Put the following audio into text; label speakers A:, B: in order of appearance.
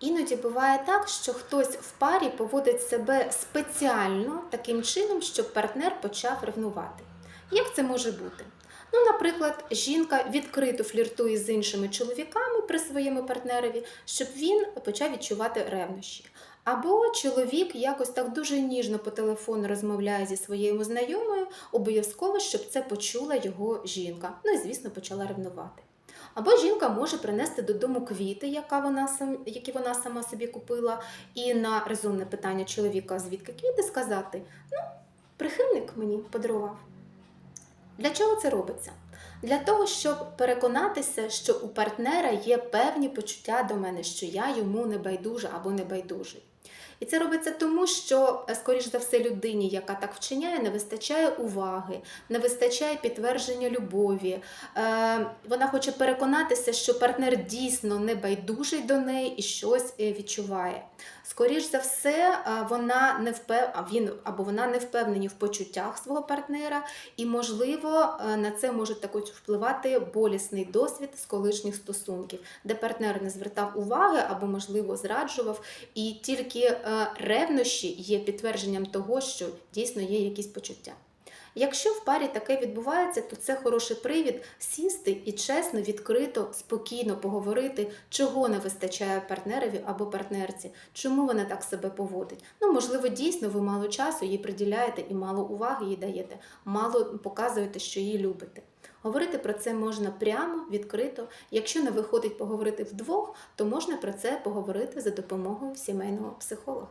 A: Іноді буває так, що хтось в парі поводить себе спеціально таким чином, щоб партнер почав ревнувати. Як це може бути? Ну, наприклад, жінка відкрито фліртує з іншими чоловіками при своєму партнерові, щоб він почав відчувати ревнощі. Або чоловік якось так дуже ніжно по телефону розмовляє зі своєю знайомою, обов'язково, щоб це почула його жінка. Ну і звісно, почала ревнувати. Або жінка може принести додому квіти, яка вона які вона сама собі купила, і на резонне питання чоловіка, звідки квіти, сказати: ну, прихильник мені подарував. Для чого це робиться? Для того, щоб переконатися, що у партнера є певні почуття до мене, що я йому не байдужа або не байдужий. І це робиться тому, що, е, скоріш за все, людині, яка так вчиняє, не вистачає уваги, не вистачає підтвердження любові. Е, вона хоче переконатися, що партнер дійсно не байдужий до неї і щось е, відчуває. Скоріш за все, вона не впев... він або вона не впевнені в почуттях свого партнера, і, можливо, на це може також впливати болісний досвід з колишніх стосунків, де партнер не звертав уваги або, можливо, зраджував, і тільки е, ревнощі є підтвердженням того, що дійсно є якісь почуття. Якщо в парі таке відбувається, то це хороший привід сісти і чесно, відкрито, спокійно поговорити, чого не вистачає партнерові або партнерці, чому вона так себе поводить. Ну, можливо, дійсно ви мало часу їй приділяєте і мало уваги їй даєте, мало показуєте, що її любите. Говорити про це можна прямо, відкрито. Якщо не виходить поговорити вдвох, то можна про це поговорити за допомогою сімейного психолога.